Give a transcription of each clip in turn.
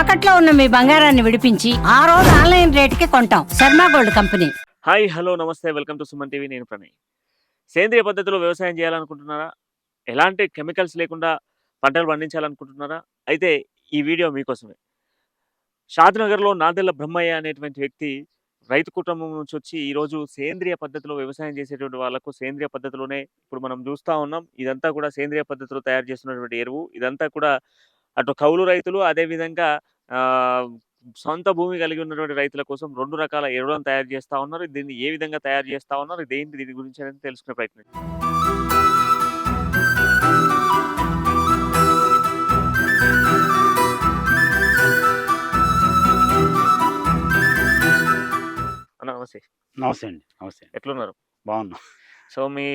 తాకట్లో ఉన్న మీ బంగారాన్ని విడిపించి ఆ రోజు ఆన్లైన్ రేటుకి కొంటాం. Sharma gold company. Hi hello నమస్తే వెల్కమ్ టు సుమన్ టీవీ నేను ప్రణయ్. సేంద్రియ పద్ధతిలో వ్యవసాయం చేయాలనుకుంటున్నారా? ఎలాంటి కెమికల్స్ లేకుండా పంటలు పండించాలనుకుంటున్నారా? అయితే ఈ వీడియో మీకోసమే. షాద్నగర్లో నాదెల్ల బ్రహ్మయ్య అనేటువంటి వ్యక్తి రైతు కుటుంబం నుంచి వచ్చి ఈరోజు సేంద్రియ పద్ధతిలో వ్యవసాయం చేసేటువంటి వాళ్ళకు సేంద్రియ పద్ధతిలోనే ఇప్పుడు మనం చూస్తూ ఉన్నాం. ఇదంతా కూడా సేంద్రియ పద్ధతిలో తయారు చేస్తున్నటువంటి ఎరువు. ఇదంతా కూడా అటు కౌలు రైతులు అదేవిధంగా ఆ, సొంత భూమి కలిగి ఉన్నటువంటి రైతుల కోసం రెండు రకాల ఎరువులను తయారు చేస్తా ఉన్నారు. దీన్ని ఏ విధంగా తయారు చేస్తా ఉన్నారు? ఇదేంటి దీని గురించి అనేది తెలుసుకునే ప్రయత్నం నమస్తే. నమస్తే అండి. నమస్తే. ఎట్లున్నారు? బాగున్నా. సో మీ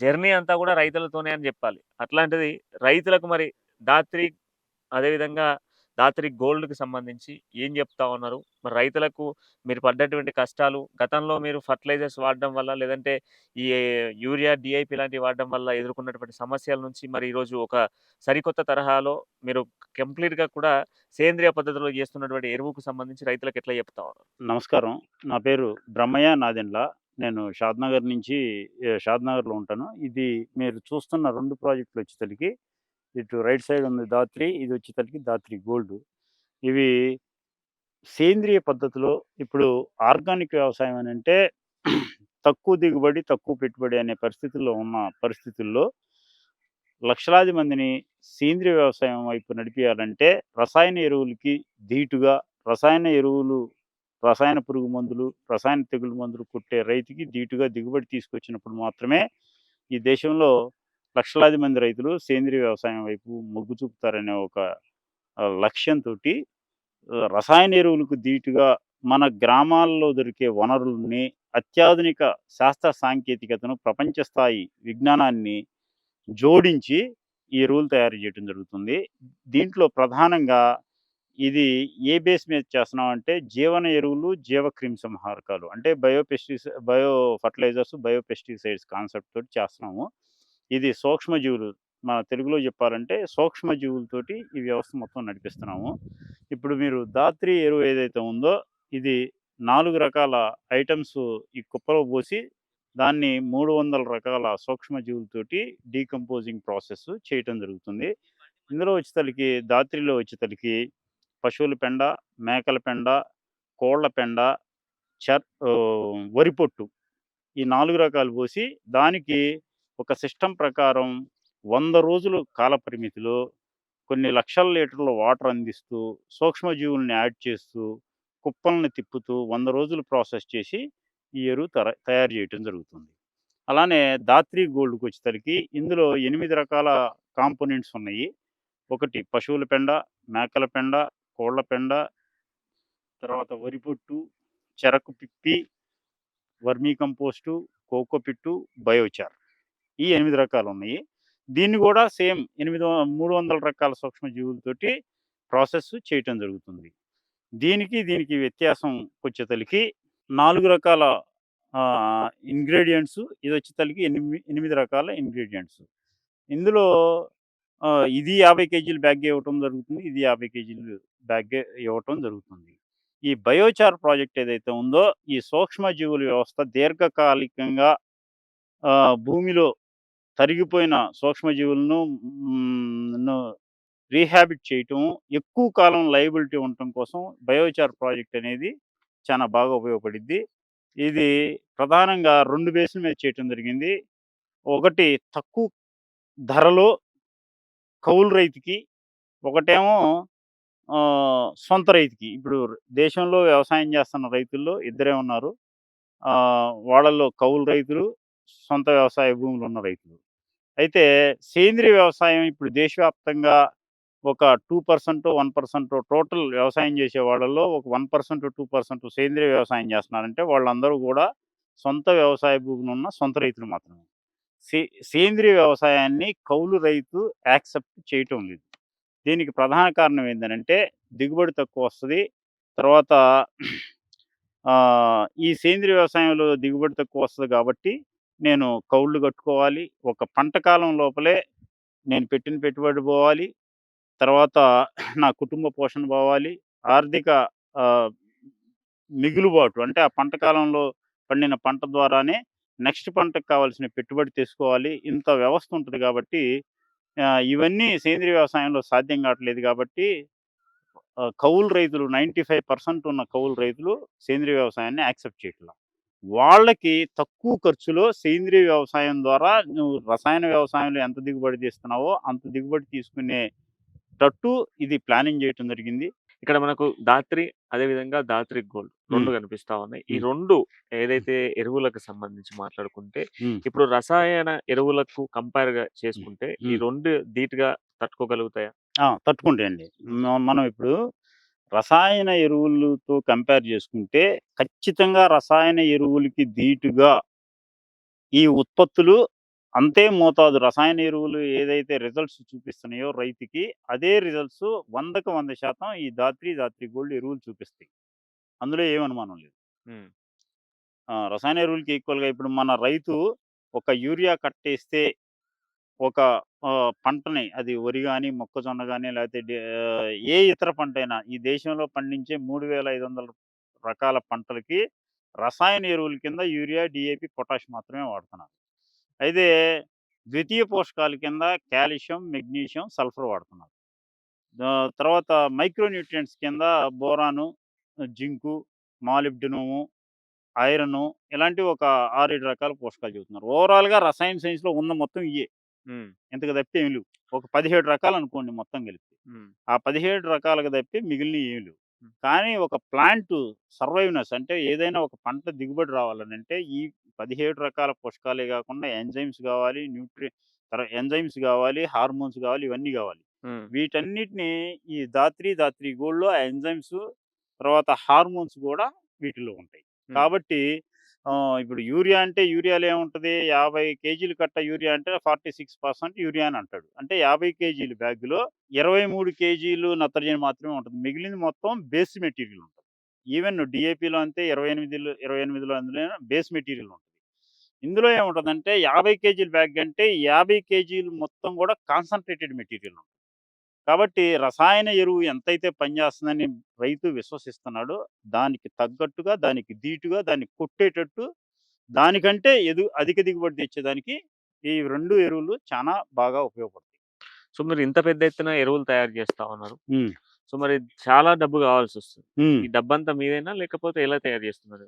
జర్నీ అంతా కూడా రైతులతోనే అని చెప్పాలి. అట్లాంటిది రైతులకు మరి దాత్రి అదేవిధంగా దాత్రి గోల్డ్కి సంబంధించి ఏం చెప్తా ఉన్నారు? మరి రైతులకు మీరు పడ్డటువంటి కష్టాలు గతంలో మీరు ఫర్టిలైజర్స్ వాడడం వల్ల లేదంటే ఈ యూరియా డిఐపి లాంటివి వాడడం వల్ల ఎదుర్కొన్నటువంటి సమస్యల నుంచి మరి ఈరోజు ఒక సరికొత్త తరహాలో మీరు కంప్లీట్గా కూడా సేంద్రియ పద్ధతిలో చేస్తున్నటువంటి ఎరువుకు సంబంధించి రైతులకు ఎట్లా చెప్తా ఉన్నారు? నమస్కారం. నా పేరు బ్రహ్మయ్య నాదెండ్ల. నేను షాద్నగర్ నుంచి షాద్నగర్లో ఉంటాను. ఇది మీరు చూస్తున్న రెండు ప్రాజెక్టులు వచ్చేసరికి ఇటు రైట్ సైడ్ ఉంది దాత్రి ఇది వచ్చేసరికి దాత్రి గోల్డ్. ఇవి సేంద్రియ పద్ధతిలో ఇప్పుడు ఆర్గానిక్ వ్యవసాయం అని అంటే తక్కువ దిగుబడి తక్కువ పెట్టుబడి అనే పరిస్థితుల్లో ఉన్న పరిస్థితుల్లో లక్షలాది మందిని సేంద్రియ వ్యవసాయం వైపు నడిపించాలంటే రసాయన ఎరువులకి ధీటుగా రసాయన ఎరువులు రసాయన పురుగు మందులు రసాయన తెగులు మందులు కొట్టే రైతుకి ధీటుగా దిగుబడి తీసుకొచ్చినప్పుడు మాత్రమే ఈ దేశంలో లక్షలాది మంది రైతులు సేంద్రియ వ్యవసాయం వైపు మొగ్గు చూపుతారనే ఒక లక్ష్యంతో రసాయన ఎరువులకు దీటుగా మన గ్రామాల్లో దొరికే వనరుల్ని అత్యాధునిక శాస్త్ర సాంకేతికతను ప్రపంచ స్థాయి విజ్ఞానాన్ని జోడించి ఈ ఎరువులు తయారు చేయడం జరుగుతుంది. దీంట్లో ప్రధానంగా ఇది ఏ బేస్ మీద చేస్తున్నాం అంటే జీవన ఎరువులు జీవ క్రిమి సంహారకాలు అంటే biopesticide bio fertilisers biopesticides concept తోటి చేస్తున్నాము. ఇది సూక్ష్మజీవులు మన తెలుగులో చెప్పాలంటే సూక్ష్మజీవులతోటి ఈ వ్యవస్థ మొత్తం నడిపిస్తున్నాము. ఇప్పుడు మీరు దాత్రి ఎరువు ఏదైతే ఉందో ఇది నాలుగు రకాల ఐటమ్స్ ఈ కుప్పలో పోసి దాన్ని మూడు వందల రకాల సూక్ష్మజీవులతోటి డీకంపోజింగ్ ప్రాసెస్ చేయటం జరుగుతుంది. ఇందులో వచ్చేసరికి దాత్రిలో వచ్చేసరికి పశువుల పెండ మేకల పెండ కోళ్ళ పెండ చర్ వరి పొట్టు ఈ నాలుగు రకాలు పోసి దానికి ఒక సిస్టమ్ ప్రకారం వంద రోజులు కాల పరిమితిలో కొన్ని లక్షల లీటర్ల వాటర్ అందిస్తూ సూక్ష్మజీవుల్ని యాడ్ చేస్తూ కుప్పల్ని తిప్పుతూ వంద రోజులు ప్రాసెస్ చేసి ఈ ఎరువు తర తయారు చేయటం జరుగుతుంది. అలానే దాత్రి గోల్డ్కి వచ్చేసరికి ఇందులో ఎనిమిది రకాల కాంపోనెంట్స్ ఉన్నాయి. ఒకటి పశువుల పెండ మేకల పెండ కోళ్ళ పెండ తర్వాత వరి పొట్టు చెరకు పిప్పి vermi compost coco peat biochar. ఈ ఎనిమిది రకాలు ఉన్నాయి. దీన్ని కూడా సేమ్ ఎనిమిది మూడు వందల రకాల సూక్ష్మజీవులతోటి ప్రాసెస్ చేయటం జరుగుతుంది. దీనికి దీనికి వ్యత్యాసం వచ్చేతలికి నాలుగు రకాల ఇంగ్రీడియంట్స్ ఇది వచ్చేతలికి ఎనిమిది ఎనిమిది రకాల ఇంగ్రీడియంట్స్. ఇందులో ఇది యాభై కేజీలు బ్యాగ్ ఇవ్వటం జరుగుతుంది ఇది యాభై కేజీలు బ్యాగ్ ఇవ్వటం జరుగుతుంది. ఈ బయోచార్ ప్రాజెక్ట్ ఏదైతే ఉందో ఈ సూక్ష్మజీవుల వ్యవస్థ దీర్ఘకాలికంగా భూమిలో తరిగిపోయిన సూక్ష్మజీవులను రీహాబిట్ చేయటం ఎక్కువ కాలం లయబిలిటీ ఉండటం కోసం బయోచార్ ప్రాజెక్ట్ అనేది చాలా బాగా ఉపయోగపడింది ఇది ప్రధానంగా రెండు బేసుల మీద చేయటం జరిగింది. ఒకటి తక్కువ ధరలో కౌలు రైతుకి ఒకటేమో సొంత రైతుకి. ఇప్పుడు దేశంలో వ్యవసాయం చేస్తున్న రైతుల్లో ఇద్దరే ఉన్నారు. వాళ్ళల్లో కౌలు రైతులు సొంత వ్యవసాయ భూములు ఉన్న రైతులు. అయితే సేంద్రియ వ్యవసాయం ఇప్పుడు దేశవ్యాప్తంగా ఒక two percent one percent total వ్యవసాయం చేసే వాళ్ళల్లో ఒక వన్ పర్సెంట్ టూ పర్సెంట్ సేంద్రియ వ్యవసాయం చేస్తున్నారంటే వాళ్ళందరూ కూడా సొంత వ్యవసాయ భూములు ఉన్న సొంత రైతులు మాత్రమే. సే సేంద్రియ వ్యవసాయాన్ని కౌలు రైతు యాక్సెప్ట్ చేయటం లేదు. దీనికి ప్రధాన కారణం ఏంటంటే దిగుబడి తక్కువ వస్తుంది. తర్వాత ఈ సేంద్రియ వ్యవసాయంలో దిగుబడి తక్కువ వస్తుంది కాబట్టి నేను కౌళ్ళు కట్టుకోవాలి ఒక పంట కాలం లోపలే నేను పెట్టిన పెట్టుబడి పోవాలి తర్వాత నా కుటుంబ పోషణ పోవాలి. ఆర్థిక మిగులుబాటు అంటే ఆ పంట కాలంలో పండిన పంట ద్వారానే నెక్స్ట్ పంటకు కావాల్సిన పెట్టుబడి తీసుకోవాలి ఇంత వ్యవస్థ ఉంటుంది కాబట్టి ఇవన్నీ సేంద్రియ వ్యవసాయంలో సాధ్యం కావట్లేదు కాబట్టి కౌలు రైతులు 95% ఉన్న కౌలు రైతులు సేంద్రియ వ్యవసాయాన్ని యాక్సెప్ట్ చేయట్ల. వాళ్ళకి తక్కువ ఖర్చులో సేంద్రియ వ్యవసాయం ద్వారా నువ్వు రసాయన వ్యవసాయంలో ఎంత దిగుబడి తీస్తున్నావో అంత దిగుబడి తీసుకునేటట్టు ఇది ప్లానింగ్ చేయటం జరిగింది. ఇక్కడ మనకు ధాత్రి అదే విధంగా ధాత్రి గోల్డ్ 2 హ్మ్. కనిపిస్తా ఉన్నాయి. ఈ. 2 ఏదైతే ఎరువులకు సంబంధించి మాట్లాడుకుంటే. ఇప్పుడు రసాయన ఎరువులకు కంపేర్‌గా చేసుకుంటే ఈ. 2 ధీటుగా తట్టుకోగలుగుతాయా? ఆ! తట్టుకుంటాయండి. మనం ఇప్పుడు రసాయన ఎరువులతో కంపేర్ చేసుకుంటే ఖచ్చితంగా రసాయన ఎరువులకి ధీటుగా ఈ ఉత్పత్తులు అంతే మోతాదు రసాయన ఎరువులు ఏదైతే రిజల్ట్స్ చూపిస్తున్నాయో రైతుకి అదే రిజల్ట్స్ 100కి 100% ఈ ధాత్రి, ధాత్రి గోల్డ్ ఎరువులు చూపిస్తాయి. అందులో ఏమి అనుమానం లేదు. రసాయన ఎరువులకి ఈక్వల్‌గా ఇప్పుడు మన రైతు ఒక యూరియా కట్టేస్తే ఒక పంటని అది వరి కానీ మొక్కజొన్న కానీ లేకపోతే ఏ ఇతర పంటైనా ఈ దేశంలో పండించే 3500 రకాల పంటలకి రసాయన ఎరువుల కింద యూరియా, డీఏపీ, పొటాష్ మాత్రమే వాడుతున్నారు. అయితే ద్వితీయ పోషకాల కింద కాల్షియం, మెగ్నీషియం, సల్ఫర్ వాడుతున్నారు. తర్వాత మైక్రోన్యూట్రియంట్స్ కింద బోరాను, జింకు, మాలిబ్డినోము ఐరను ఇలాంటి ఒక 6, 7 రకాల పోషకాలు చెబుతున్నారు. ఓవరాల్‌గా రసాయన సైన్స్‌లో ఉన్న మొత్తం ఇయే ఇంతకు తప్పితే ఏమి లేవు. ఒక 17 రకాలనుకోండి మొత్తం కలిపి. ఆ 17 రకాలకు తప్పితే మిగిలినయి ఏమి లేవు. కానీ ఒక ప్లాంట్ సర్వైవ్‌నెస్ అంటే ఏదైనా ఒక పంట దిగుబడి రావాలనంటే ఈ 17 రకాల పోషకాలే కాకుండా ఎంజైమ్స్ కావాలి, న్యూట్రి ఎంజైమ్స్ కావాలి, హార్మోన్స్ కావాలి, ఇవన్నీ కావాలి. వీటన్నిటిని ఈ ధాత్రి, ధాత్రి గోల్డ్‌లో ఎంజైమ్స్ తర్వాత హార్మోన్స్ కూడా వీటిలో ఉంటాయి. కాబట్టి ఇప్పుడు యూరియా అంటే యూరియాలో ఏముంటది? 50 కేజీలు కట్ట యూరియా అంటే 46% యూరియా అని అంటాడు. అంటే యాభై కేజీలు బ్యాగ్‌లో 23 కేజీలు నత్రజని మాత్రమే ఉంటుంది. మిగిలింది మొత్తం బేస్ మెటీరియల్ ఉంటుంది. ఈవెన్ డిఏపిలో అంతే 28లో 28లో అందులో బేస్ మెటీరియల్ ఉంటుంది. ఇందులో ఏముంటదంటే 50 కేజీల బ్యాగ్ అంటే 50 కేజీలు మొత్తం కూడా కాన్సంట్రేటెడ్ మెటీరియల్ ఉంటుంది. కాబట్టి రసాయన ఎరువు ఎంతైతే పనిచేస్తుందని రైతు విశ్వసిస్తున్నాడో దానికి తగ్గట్టుగా, దానికి ధీటుగా, దాన్ని కొట్టేటట్టు దానికంటే ఎదు అధిక దిగుబడి తెచ్చేదానికి ఈ 2 ఎరువులు చానా బాగా ఉపయోగపడతాయి. సో, మీరు ఇంత పెద్ద ఎత్తున ఎరువులు తయారు చేస్తా ఉన్నారు. సో, మరి చాలా డబ్బు కావాల్సొస్తుంది. హ్మ్. ఈ డబ్బంతా మీదేనా? లేకపోతే ఎలా తయారు చేస్తున్నారు?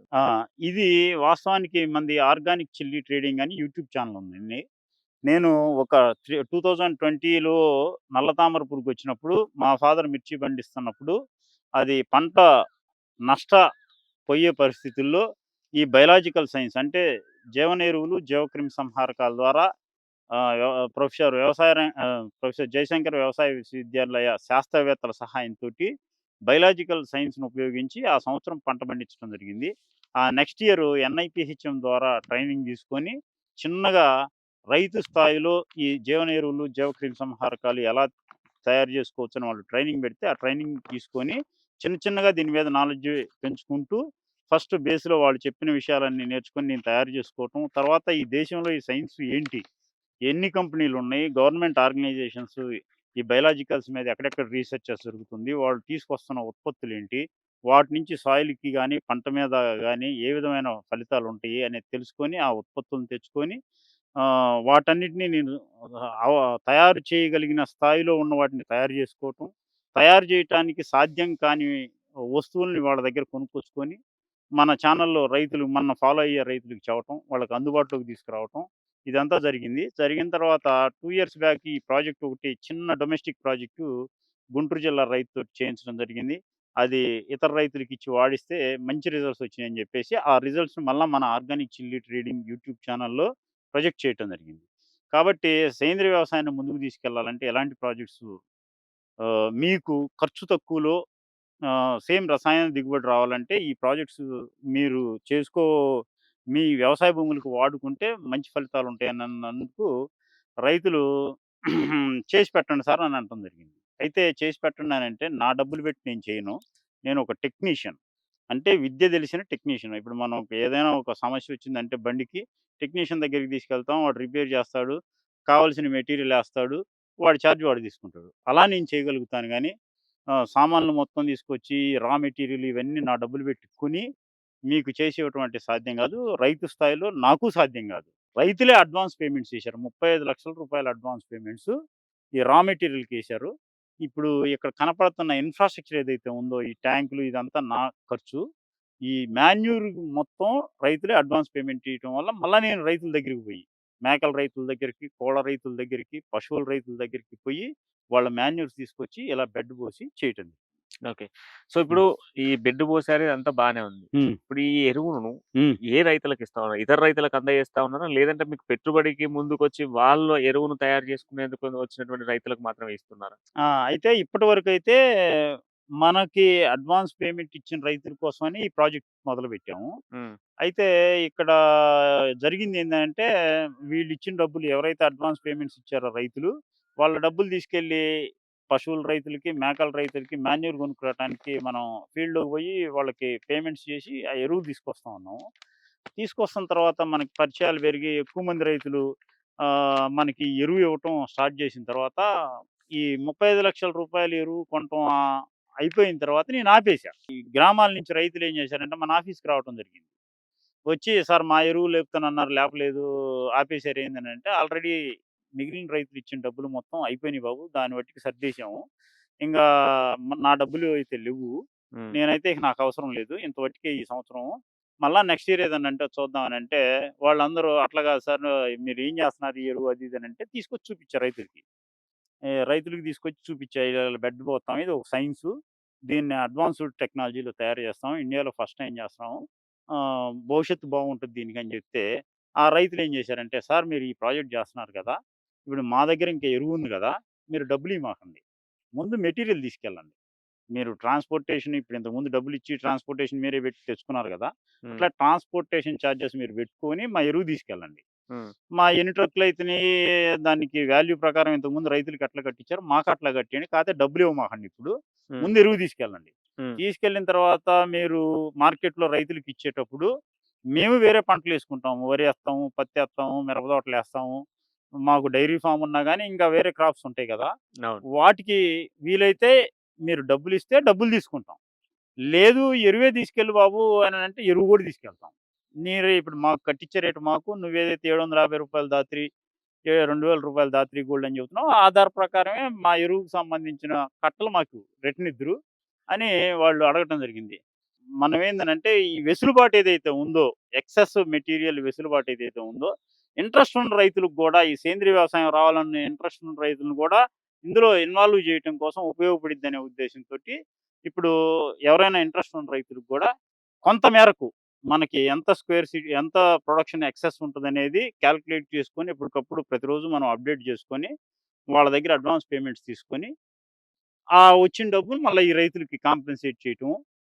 ఇది వాస్తవానికి మనది ఆర్గానిక్ చిల్లీ ట్రేడింగ్ అని యూట్యూబ్ ఛానెల్ ఉందండి. నేను ఒక త్రి 2020లో నల్ల తామర వచ్చినప్పుడు మా ఫాదర్ మిర్చి పండిస్తున్నప్పుడు అది పంట నష్ట పోయే పరిస్థితుల్లో ఈ బయలాజికల్ సైన్స్ అంటే జీవన ఎరువులు, జీవక్రిమి సంహారకాల ద్వారా ప్రొఫెసర్ వ్యవసాయ ప్రొఫెసర్ జయశంకర్ వ్యవసాయ విశ్వవిద్యాలయ శాస్త్రవేత్తల సహాయంతో బయలాజికల్ సైన్స్ను ఉపయోగించి ఆ సంవత్సరం పంట పండించడం జరిగింది. ఆ నెక్స్ట్ ఇయర్ ఎన్ఐపిహెచ్ఎం ద్వారా ట్రైనింగ్ తీసుకొని చిన్నగా రైతు స్థాయిలో ఈ జీవన ఎరువులు, జీవక్రిమి సంహారకాలు ఎలా తయారు చేసుకోవచ్చని వాళ్ళు ట్రైనింగ్ పెడితే ఆ ట్రైనింగ్ తీసుకొని చిన్న చిన్నగా దీని మీద నాలెడ్జ్ పెంచుకుంటూ ఫస్ట్ బేస్‌లో వాళ్ళు చెప్పిన విషయాలన్నీ నేర్చుకొని నేను తయారు చేసుకోవటం. తర్వాత ఈ దేశంలో ఈ సైన్స్ ఏంటి? ఎన్ని కంపెనీలు ఉన్నాయి గవర్నమెంట్ ఆర్గనైజేషన్స్ ఈ బయలాజికల్స్ మీద ఎక్కడెక్కడ రీసెర్చెస్ జరుగుతుంది? వాళ్ళు తీసుకొస్తున్న ఉత్పత్తులు ఏంటి వాటి నుంచి సాయిల్‌కి కానీ పంట మీద కానీ ఏ విధమైన ఫలితాలు ఉంటాయి అనేది తెలుసుకొని, ఆ ఉత్పత్తులను తెచ్చుకొని వాటన్నిటిని నేను తయారు చేయగలిగిన స్థాయిలో ఉన్న వాటిని తయారు చేసుకోవటం. తయారు చేయటానికి సాధ్యం కాని వస్తువుల్ని వాళ్ళ దగ్గర కొనుక్కొచ్చుకొని, మన ఛానల్లో రైతులు మన ఫాలో అయ్యే రైతులకు చెప్పటం. వాళ్ళకి అందుబాటులోకి తీసుకురావటం. ఇదంతా జరిగింది. జరిగిన తర్వాత టూ ఇయర్స్ బ్యాక్ ఈ ప్రాజెక్ట్ ఒకటి చిన్న డొమెస్టిక్ ప్రాజెక్టు గుంటూరు జిల్లా రైతుతో చేయించడం జరిగింది. అది ఇతర రైతులకి ఇచ్చి వాడిస్తే మంచి రిజల్ట్స్ వచ్చినాయని చెప్పేసి ఆ రిజల్ట్స్‌ని మళ్ళీ మన ఆర్గానిక్ చిల్లీ ట్రేడింగ్ యూట్యూబ్ ఛానల్లో ప్రొజెక్ట్ చేయటం జరిగింది. కాబట్టి సేంద్రియ వ్యవసాయాన్ని ముందుకు తీసుకెళ్ళాలంటే ఎలాంటి ప్రాజెక్ట్స్ మీకు ఖర్చు తక్కువలో సేమ్ రసాయన దిగుబడి రావాలంటే ఈ ప్రాజెక్ట్స్ మీరు చేసుకో మీ వ్యవసాయ భూములకు వాడుకుంటే మంచి ఫలితాలు ఉంటాయన్నందుకు రైతులు చేసి పెట్టండి సార్ అని అనటం జరిగింది. అయితే చేసి పెట్టండి అనంటే నా డబ్బులు పెట్టి నేను చేయను. నేను ఒక టెక్నీషియన్. అంటే విద్య తెలిసిన టెక్నీషియన్. ఇప్పుడు మనం ఏదైనా ఒక సమస్య వచ్చిందంటే బండికి టెక్నీషియన్ దగ్గరికి తీసుకెళ్తాం. వాడు రిపేర్ చేస్తాడు. కావాల్సిన మెటీరియల్ వేస్తాడు వాడి ఛార్జ్ వాడు తీసుకుంటాడు అలా నేను చేయగలుగుతాను కానీ సామాన్లు మొత్తం తీసుకొచ్చి రా మెటీరియల్ ఇవన్నీ నా డబ్బులు పెట్టి కొని మీకు చేసేటువంటి సాధ్యం కాదు రైతు స్థాయిలో నాకు సాధ్యం కాదు రైతులే అడ్వాన్స్ పేమెంట్స్ చేశారు ముప్పై ఐదు లక్షల రూపాయల అడ్వాన్స్ పేమెంట్స్ ఈ రా మెటీరియల్కి వేశారు ఇప్పుడు ఇక్కడ కనపడుతున్న ఇన్ఫ్రాస్ట్రక్చర్ ఏదైతే ఉందో ఈ ట్యాంకులు ఇదంతా నా ఖర్చు. ఈ మాన్యూర్ మొత్తం రైతులే అడ్వాన్స్ పేమెంట్ ఇవ్వడం వల్ల మళ్ళీ నేను రైతుల దగ్గరికి పోయి మేకల రైతుల దగ్గరికి కోళ్ళ రైతుల దగ్గరికి పశువుల రైతుల దగ్గరికి పోయి వాళ్ళ మాన్యూర్స్ తీసుకొచ్చి ఇలా బెడ్ పోసి చేయటం. ఓకే. సో ఇప్పుడు ఈ బెడ్ పోసారు అంతా బానే ఉంది. ఉమ్. ఇప్పుడు ఈ ఎరువును ఉమ్. ఏ రైతులకు ఇస్తా ఉన్నారు? ఇతర రైతులకు అందజేస్తా ఉన్నారా? లేదంటే మీకు పెట్టుబడికి ముందుకు వచ్చి వాళ్ళు ఎరువును తయారు చేసుకునేందుకు వచ్చినటువంటి రైతులకు మాత్రమే ఇస్తున్నారా? ఆ, అయితే ఇప్పటి వరకు అయితే మనకి అడ్వాన్స్ పేమెంట్ ఇచ్చిన రైతుల కోసమని ఈ ప్రాజెక్ట్ మొదలు పెట్టాము. ఉమ్, అయితే ఇక్కడ జరిగింది ఏంటంటే వీళ్ళు ఇచ్చిన డబ్బులు ఎవరైతే అడ్వాన్స్ పేమెంట్స్ ఇచ్చారో రైతులు వాళ్ళ డబ్బులు తీసుకెళ్ళి పశువుల రైతులకి మేకల రైతులకి మాన్యూర్ కొనుక్కోవడానికి మనం ఫీల్డ్లోకి పోయి వాళ్ళకి పేమెంట్స్ చేసి ఆ ఎరువు తీసుకొస్తా ఉన్నాము. తీసుకొస్తున్న తర్వాత మనకి పరిచయాలు పెరిగి ఎక్కువ మంది రైతులు ఆ, మనకి ఎరువు ఇవ్వటం స్టార్ట్ చేసిన తర్వాత ఈ ముప్పై ఐదు లక్షల రూపాయల ఎరువు కొనటం అయిపోయిన తర్వాత నేను ఆపేశాను ఈ గ్రామాల నుంచి రైతులు ఏం చేశారంటే మన ఆఫీస్కి రావటం జరిగింది. వచ్చి సార్ మా ఎరువు లేపుతానన్నారు లేపలేదు ఆపేశారు ఏందని అంటే ఆల్రెడీ మిగిలిన రైతులు ఇచ్చిన డబ్బులు మొత్తం అయిపోయినాయి బాబు. దాన్ని బట్టి సర్దేశాము. ఇంకా నా డబ్బులు అయితే లేవు. నేనైతే నాకు అవసరం లేదు. ఇంతవరకే ఈ సంవత్సరం. మళ్ళా నెక్స్ట్ ఇయర్ ఏదన్నా అంటే చూద్దామని అంటే వాళ్ళందరూ అట్లా కాదు సార్ మీరు ఏం చేస్తున్నారు ఈ ఎరువు అది ఇది అని అంటే తీసుకొచ్చి చూపించారు రైతులకి. రైతులకి తీసుకొచ్చి చూపించాయి ఇలా బెడ్ పోతాం ఇది ఒక సైన్స్. దీన్ని అడ్వాన్స్డ్ టెక్నాలజీలో తయారు చేస్తాం. ఇండియాలో ఫస్ట్ టైం చేస్తాము ఆ, భవిష్యత్తు బాగుంటుంది దీనికి అని చెప్తే ఆ రైతులు ఏం చేశారంటే సార్ మీరు ఈ ప్రాజెక్ట్ చేస్తున్నారు కదా ఇప్పుడు మా దగ్గర ఇంకా ఎరువు ఉంది కదా! మీరు డబ్బులు ఇవ్వకండి. ముందు మెటీరియల్ తీసుకెళ్ళండి. మీరు ట్రాన్స్పోర్టేషన్ ఇప్పుడు ఇంతకుముందు డబ్బులు ఇచ్చి ట్రాన్స్పోర్టేషన్ మీరే పెట్టి తెచ్చుకున్నారు కదా! అట్లా ట్రాన్స్పోర్టేషన్ ఛార్జెస్ మీరు పెట్టుకొని మా ఎరువు తీసుకెళ్ళండి. మా ఎన్ని ట్రక్కులు అయితేనే దానికి వాల్యూ ప్రకారం ఇంతకుముందు రైతులకి అట్లా కట్టించారు. మాకు అట్లా కట్టండి కాకపోతే డబ్బులు ఇవ్వమాకండి ఇప్పుడు. ముందు ఎరువు తీసుకెళ్ళండి. తీసుకెళ్ళిన తర్వాత మీరు మార్కెట్లో రైతులకు ఇచ్చేటప్పుడు మేము వేరే పంటలు వేసుకుంటాము. వరి వేస్తాము పత్తి వేస్తాము మిరపతోటలు వేస్తాము. మాకు డైరీ ఫామ్ ఉన్నా కానీ ఇంకా వేరే క్రాప్స్ ఉంటాయి కదా! వాటికి వీలైతే మీరు డబ్బులు ఇస్తే డబ్బులు తీసుకుంటాం. లేదు ఎరువే తీసుకెళ్ళి బాబు అని అంటే ఎరువు కూడా తీసుకెళ్తాం. మీరు ఇప్పుడు మాకు కట్టించే రేటు మాకు నువ్వేదైతే ఏడు వందల యాభై రూపాయలు దాత్రి రెండు వేల రూపాయలు దాత్రి గోల్డ్ అని చెబుతున్నావు ఆధార ప్రకారమే మా ఎరువుకు సంబంధించిన కట్టలు మాకు రిటర్న్ ఇద్దరు అని వాళ్ళు అడగటం జరిగింది. మనం ఏంటంటే ఈ వెసులుబాటు ఏదైతే ఉందో ఎక్సెస్ మెటీరియల్ వెసులుబాటు ఏదైతే ఉందో ఇంట్రెస్ట్ ఉన్న రైతులకు కూడా ఈ సేంద్రియ వ్యవసాయం రావాలన్న ఇంట్రెస్ట్ ఉన్న రైతులను కూడా ఇందులో ఇన్వాల్వ్ చేయడం కోసం ఉపయోగపడిద్ది అనే ఉద్దేశంతో ఇప్పుడు ఎవరైనా ఇంట్రెస్ట్ ఉన్న రైతులకు కూడా కొంత మేరకు మనకి ఎంత స్క్వేర్ సిటీ ఎంత ప్రొడక్షన్ ఎక్సెస్ ఉంటుంది అనేది క్యాల్కులేట్ చేసుకొని ఎప్పటికప్పుడు ప్రతిరోజు మనం అప్డేట్ చేసుకొని వాళ్ళ దగ్గర అడ్వాన్స్ పేమెంట్స్ తీసుకొని ఆ వచ్చిన డబ్బులు మళ్ళీ ఈ రైతులకి కాంపెన్సేట్ చేయటం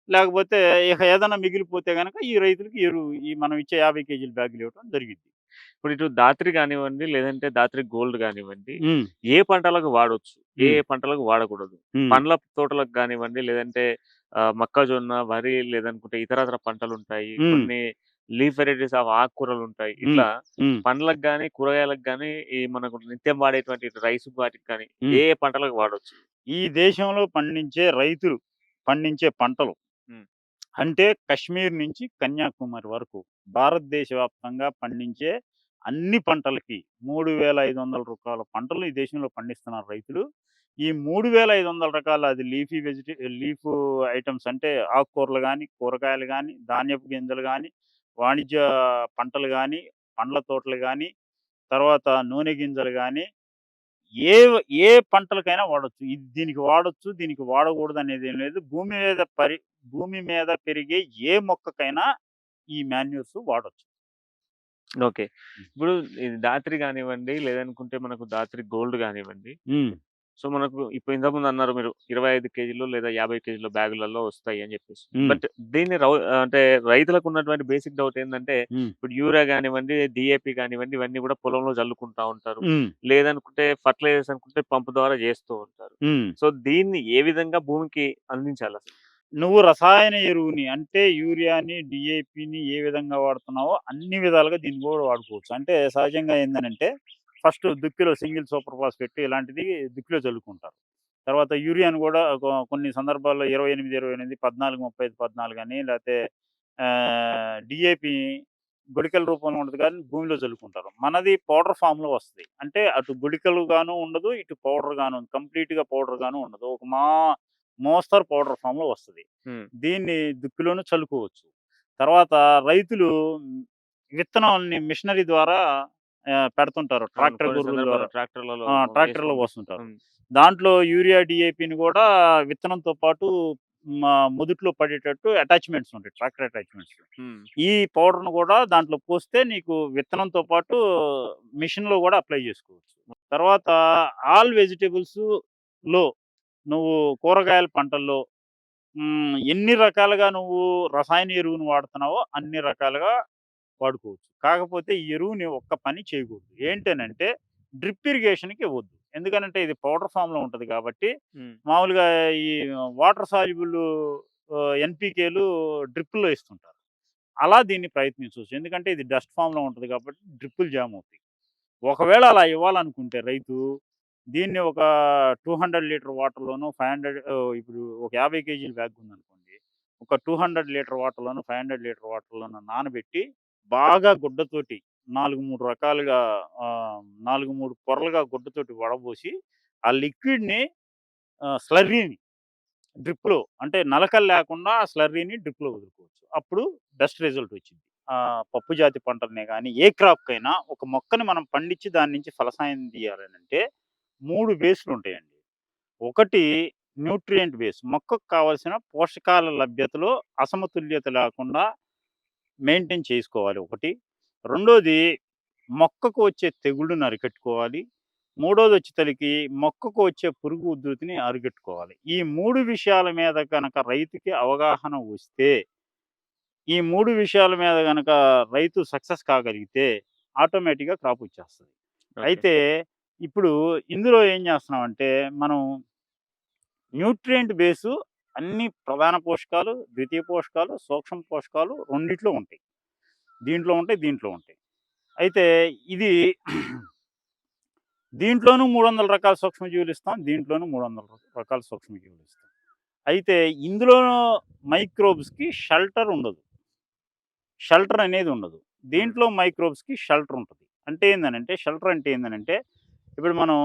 లేకపోతే ఇక ఏదైనా మిగిలిపోతే కనుక ఈ రైతులకి ఎరువు ఈ మనం ఇచ్చే యాభై కేజీల బ్యాగులు ఇవ్వడం జరిగింది ఇప్పుడు ఇటు దాత్రి కానివ్వండి లేదంటే దాత్రి గోల్డ్ కానివ్వండి ఏ పంటలకు వాడొచ్చు ఏ. పంటలకు వాడకూడదు పండ్ల తోటలకు కానివ్వండి లేదంటే మొక్కజొన్న వరి లేదనుకుంటే ఇతరత్ర పంటలు ఉంటాయి. కొన్ని లీఫ్ వెరైటీస్ ఆఫ్ ఆకుకూరలు ఉంటాయి ఇట్లా పండ్లకు గానీ కూరగాయలకు గానీ ఈ మనకు నిత్యం వాడేటువంటి రైస్ వాటికి కానీ. ఏ పంటలకు వాడొచ్చు ఈ దేశంలో పండించే రైతులు పండించే పంటలు. అంటే కశ్మీర్ నుంచి కన్యాకుమారి వరకు భారతదేశ వ్యాప్తంగా పండించే అన్ని పంటలకి మూడు వేల ఐదు వందల రూపాయల పంటలు ఈ దేశంలో పండిస్తున్నారు రైతులు. ఈ మూడు వేల ఐదు వందల రకాల అది లీఫీ వెజిటే లీఫ్ ఐటమ్స్ అంటే ఆకుకూరలు కానీ కూరగాయలు కానీ ధాన్యపు గింజలు కానీ వాణిజ్య పంటలు కానీ పండ్ల తోటలు కానీ తర్వాత నూనె గింజలు కానీ ఏ ఏ పంటలకైనా వాడచ్చు. ఇది దీనికి వాడచ్చు దీనికి వాడకూడదు అనేది ఏం లేదు. భూమి మీద పరి భూమి మీద పెరిగే ఏ మొక్కకైనా ఈ మాన్యూర్స్ వాడొచ్చు. ఓకే. ఇప్పుడు ఇది దాత్రి కానివ్వండి లేదనుకుంటే మనకు దాత్రి గోల్డ్ కానివ్వండి సో మనకు ఇప్పుడు ఇంతకుముందు అన్నారు మీరు ఇరవై ఐదు కేజీలు లేదా యాభై కేజీల బ్యాగులలో వస్తాయి అని చెప్పేసి. బట్ దీన్ని రౌ- అంటే రైతులకు ఉన్నటువంటి బేసిక్ డౌట్ ఏంటంటే. ఇప్పుడు యూరియా కానివ్వండి డిఏపి కానివ్వండి ఇవన్నీ కూడా పొలంలో చల్లుకుంటా ఉంటారు. లేదనుకుంటే ఫర్టిలైజర్స్ అనుకుంటే పంపు ద్వారా చేస్తూ ఉంటారు. సో దీన్ని ఏ విధంగా భూమికి అందించాలి అసలు? నువ్వు రసాయన ఎరువుని అంటే యూరియాని డిఏపిని ఏ విధంగా వాడుతున్నావో అన్ని విధాలుగా దీన్ని కూడా వాడుకోవచ్చు. అంటే సహజంగా ఏంటంటే ఫస్ట్ దుక్కిలో సింగిల్ సూపర్ ఫాస్ఫేట్ ఇలాంటిది దుక్కిలో చల్లుకుంటారు. తర్వాత యూరియాను కూడా కొన్ని సందర్భాల్లో ఇరవై ఎనిమిది ఇరవై ఎనిమిది పద్నాలుగు ముప్పై ఐదు పద్నాలుగు కానీ లేకపోతే డిఏపి గుడికల రూపంలో ఉండదు కానీ భూమిలో చల్లుకుంటారు. మనది పౌడర్ ఫామ్లో వస్తుంది. అంటే అటు గుడికలు గాను ఉండదు ఇటు పౌడర్ గాను కంప్లీట్గా పౌడర్ గాను ఉండదు. ఒక మా మోస్తరు పౌడర్ ఫామ్లో వస్తుంది. ఉమ్, దీన్ని దుక్కిలోనూ చల్లుకోవచ్చు. తర్వాత రైతులు విత్తనాలని మిషనరీ ద్వారా పెడుతుంటారు. ట్రాక్టర్ ట్రాక్టర్లలో ట్రాక్టర్లో వేసుకుంటారు. వస్తుంటారు. ఉమ్, దాంట్లో యూరియా డిఏపిని కూడా విత్తనంతో పాటు మొదట్లో పడేటట్టు అటాచ్మెంట్స్ ఉంటాయి. Tractor attachments. ఈ పౌడర్ను కూడా దాంట్లో పోస్తే నీకు విత్తనంతో పాటు మిషన్లో కూడా అప్లై చేసుకోవచ్చు. తర్వాత ఆల్ వెజిటేబుల్స్లో నువ్వు కూరగాయల పంటల్లో ఎన్ని రకాలుగా నువ్వు రసాయన ఎరువును వాడుతున్నావో అన్ని రకాలుగా వాడుకోవచ్చు. కాకపోతే ఈ ఎరువుని ఒక్క పని చేయకూడదు. ఏంటనంటే డ్రిప్ ఇరిగేషన్కి ఇవ్వద్దు. ఎందుకనంటే ఇది పౌడర్ ఫామ్లో ఉంటుంది కాబట్టి మామూలుగా ఈ వాటర్ సాల్యుబుల్ ఎన్పికేలు డ్రిప్పుల్లో ఇస్తుంటారు. అలా దీన్ని ప్రయత్నించవచ్చు ఎందుకంటే ఇది డస్ట్ ఫామ్లో ఉంటుంది కాబట్టి డ్రిప్పులు జామ్ అవుతాయి. ఒకవేళ అలా ఇవ్వాలనుకుంటే రైతు దీన్ని ఒక టూ హండ్రెడ్ లీటర్ వాటర్లోను ఫైవ్ హండ్రెడ్ ఇప్పుడు ఒక యాభై కేజీల బ్యాగ్ ఉందనుకోండి. ఒక టూ హండ్రెడ్ లీటర్ వాటర్లోను ఫైవ్ హండ్రెడ్ లీటర్ వాటర్లోను నానబెట్టి బాగా గుడ్డతోటి నాలుగు మూడు రకాలుగా నాలుగు మూడు పొరలుగా గుడ్డతోటి వడబోసి ఆ లిక్విడ్ని స్లర్రీని డ్రిప్లో అంటే నలకలు లేకుండా ఆ స్లర్రీని డ్రిప్లో వదులుకోవచ్చు. అప్పుడు బెస్ట్ రిజల్ట్ వచ్చింది పప్పు జాతి పంటలనే కానీ ఏ క్రాప్కైనా ఒక మొక్కని మనం పండించి దాని నుంచి ఫలసాయం తీయాలని అంటే మూడు బేస్లు ఉంటాయండి ఒకటి న్యూట్రియంట్ బేస్ మొక్కకు కావాల్సిన పోషకాల లభ్యతలో అసమతుల్యత లేకుండా మెయింటైన్ చేసుకోవాలి ఒకటి. రెండోది మొక్కకు వచ్చే తెగుళ్ళను అరికట్టుకోవాలి. మూడోది వచ్చేసరికి మొక్కకు వచ్చే పురుగు ఉధృతిని అరికట్టుకోవాలి. ఈ మూడు విషయాల మీద కనుక రైతుకి అవగాహన వస్తే ఈ మూడు విషయాల మీద కనుక రైతు సక్సెస్ కాగలిగితే ఆటోమేటిక్గా క్రాప్ వచ్చేస్తుంది. అయితే ఇప్పుడు ఇందులో ఏం చేస్తున్నాం అంటే మనం న్యూట్రియంట్ బేసు అన్ని ప్రధాన పోషకాలు ద్వితీయ పోషకాలు సూక్ష్మ పోషకాలు రెండిట్లో ఉంటాయి. దీంట్లో ఉంటాయి దీంట్లో ఉంటాయి. అయితే ఇది దీంట్లోనూ మూడు వందల రకాల సూక్ష్మజీవులు ఇస్తాం దీంట్లోనూ మూడు వందల రకాల సూక్ష్మజీవులు ఇస్తాం. అయితే ఇందులో మైక్రోబ్స్కి షెల్టర్ ఉండదు. షెల్టర్ అనేది ఉండదు. దీంట్లో మైక్రోబ్స్కి షెల్టర్ ఉంటుంది. అంటే ఏంటంటే షెల్టర్ అంటే ఏంటంటే ఇప్పుడు మనం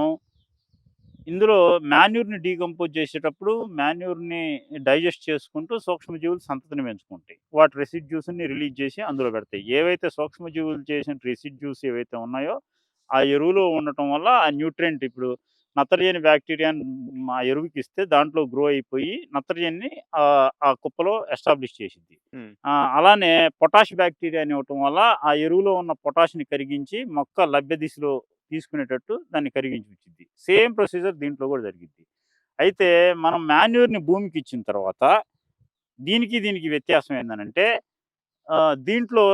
ఇందులో మాన్యూర్ని డీకంపోజ్ చేసేటప్పుడు మాన్యూర్ని డైజెస్ట్ చేసుకుంటూ సూక్ష్మజీవులు సంతతిని పెంచుకుంటాయి. వాటి రెసిడ్యూస్ని రిలీజ్ చేసి అందులో పెడతాయి. ఏవైతే సూక్ష్మజీవులు చేసిన రెసిడ్యూస్ ఏవైతే ఉన్నాయో ఆ ఎరువులో ఉండటం వల్ల ఆ న్యూట్రియంట్ ఇప్పుడు నత్రజని బ్యాక్టీరియాని ఆ ఎరువుకి ఇస్తే దాంట్లో గ్రో అయిపోయి నత్రజని ఆ కుప్పలో ఎస్టాబ్లిష్ చేసింది. అలానే పొటాష్ బ్యాక్టీరియాని ఇవ్వటం వల్ల ఆ ఎరువులో ఉన్న పొటాష్ని కరిగించి మొక్క లభ్య దిశలో తీసుకునేటట్టు దాన్ని కరిగించి సేమ్ ప్రొసీజర్ దీంట్లో కూడా జరిగింది అయితే మనం మాన్యూర్ని భూమికి ఇచ్చిన తర్వాత దీనికి దీనికి వ్యత్యాసం ఏంటంటే దీంట్లో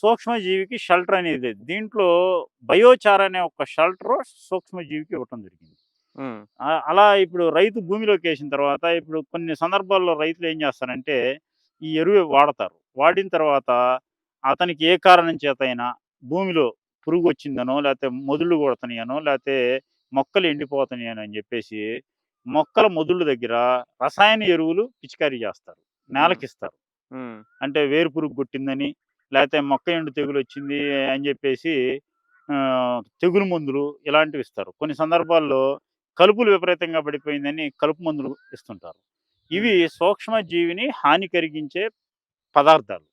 సూక్ష్మజీవికి షెల్టర్ అనేది లేదు. దీంట్లో బయోచార్ అనే ఒక షెల్టర్ సూక్ష్మజీవికి ఇవ్వటం జరిగింది. అలా ఇప్పుడు రైతు భూమిలోకి వేసిన తర్వాత ఇప్పుడు కొన్ని సందర్భాల్లో రైతులు ఏం చేస్తారంటే ఈ ఎరువు వాడతారు. వాడిన తర్వాత అతనికి ఏ కారణం చేత అయినా భూమిలో పురుగు వచ్చిందనో లేకపోతే మొదుళ్ళు కొడుతున్నాయనో లేకపోతే మొక్కలు ఎండిపోతున్నాయనో అని చెప్పేసి మొక్కల మొదుళ్ళ దగ్గర రసాయన ఎరువులు పిచికారీ చేస్తారు. నేలకిస్తారు. అంటే వేరు పురుగు కొట్టిందని లేకపోతే మొక్క ఎండు తెగులు వచ్చింది అని చెప్పేసి తెగులు మందులు ఇలాంటివి ఇస్తారు. కొన్ని సందర్భాల్లో కలుపులు విపరీతంగా పడిపోయిందని కలుపు మందులు ఇస్తుంటారు. ఇవి సూక్ష్మ జీవిని హాని కలిగించే పదార్థాలు.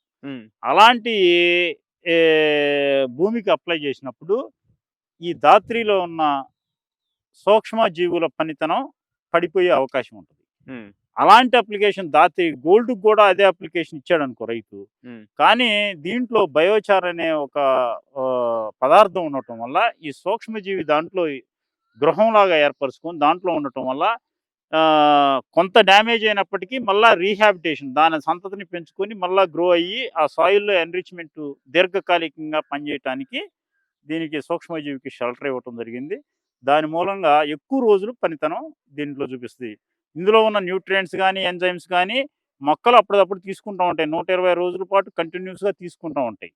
అలాంటి భూమికి అప్లై చేసినప్పుడు ఈ దాత్రిలో ఉన్న సూక్ష్మ జీవుల పనితనం పడిపోయే అవకాశం ఉంటుంది. అలాంటి అప్లికేషన్ దాత్రి గోల్డ్ కూడా అదే అప్లికేషన్ ఇచ్చాడు అనుకో రైతు. కానీ దీంట్లో బయోచార్ అనే ఒక పదార్థం ఉండటం వల్ల ఈ సూక్ష్మజీవి దాంట్లో గృహంలాగా ఏర్పరచుకొని దాంట్లో ఉండటం వల్ల కొంత డ్యామేజ్ అయినప్పటికీ మళ్ళా రీహాబిటేషన్ దాని సంతతిని పెంచుకొని మళ్ళా గ్రో అయ్యి ఆ సాయిల్లో ఎన్రిచ్మెంట్ దీర్ఘకాలికంగా పనిచేయటానికి దీనికి సూక్ష్మజీవికి షెల్టర్ ఇవ్వటం జరిగింది. దాని మూలంగా ఎక్కువ రోజులు పనితనం దీంట్లో చూపిస్తుంది. ఇందులో ఉన్న న్యూట్రియంట్స్ కానీ ఎంజైమ్స్ కానీ మొక్కలు అప్పుడప్పుడు తీసుకుంటూ ఉంటాయి. నూట ఇరవై రోజుల పాటు కంటిన్యూస్గా తీసుకుంటూ ఉంటాయి.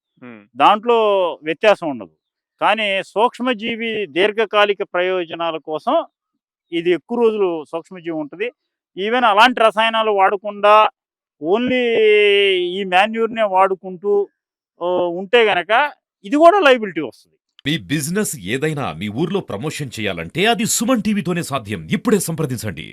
దాంట్లో వ్యత్యాసం ఉండదు. కానీ సూక్ష్మజీవి దీర్ఘకాలిక ప్రయోజనాల కోసం ఇది ఎక్కువ రోజులు సూక్ష్మజీవి ఉంటుంది. ఈవెన్ అలాంటి రసాయనాలు వాడకుండా ఓన్లీ ఈ మాన్యూర్నే వాడుకుంటూ ఉంటే గనక ఇది కూడా లైబిలిటీ వస్తుంది. మీ బిజినెస్ ఏదైనా మీ ఊర్లో ప్రమోషన్ చేయాలంటే అది సుమన్ టీవీతోనే సాధ్యం. ఇప్పుడే సంప్రదించండి.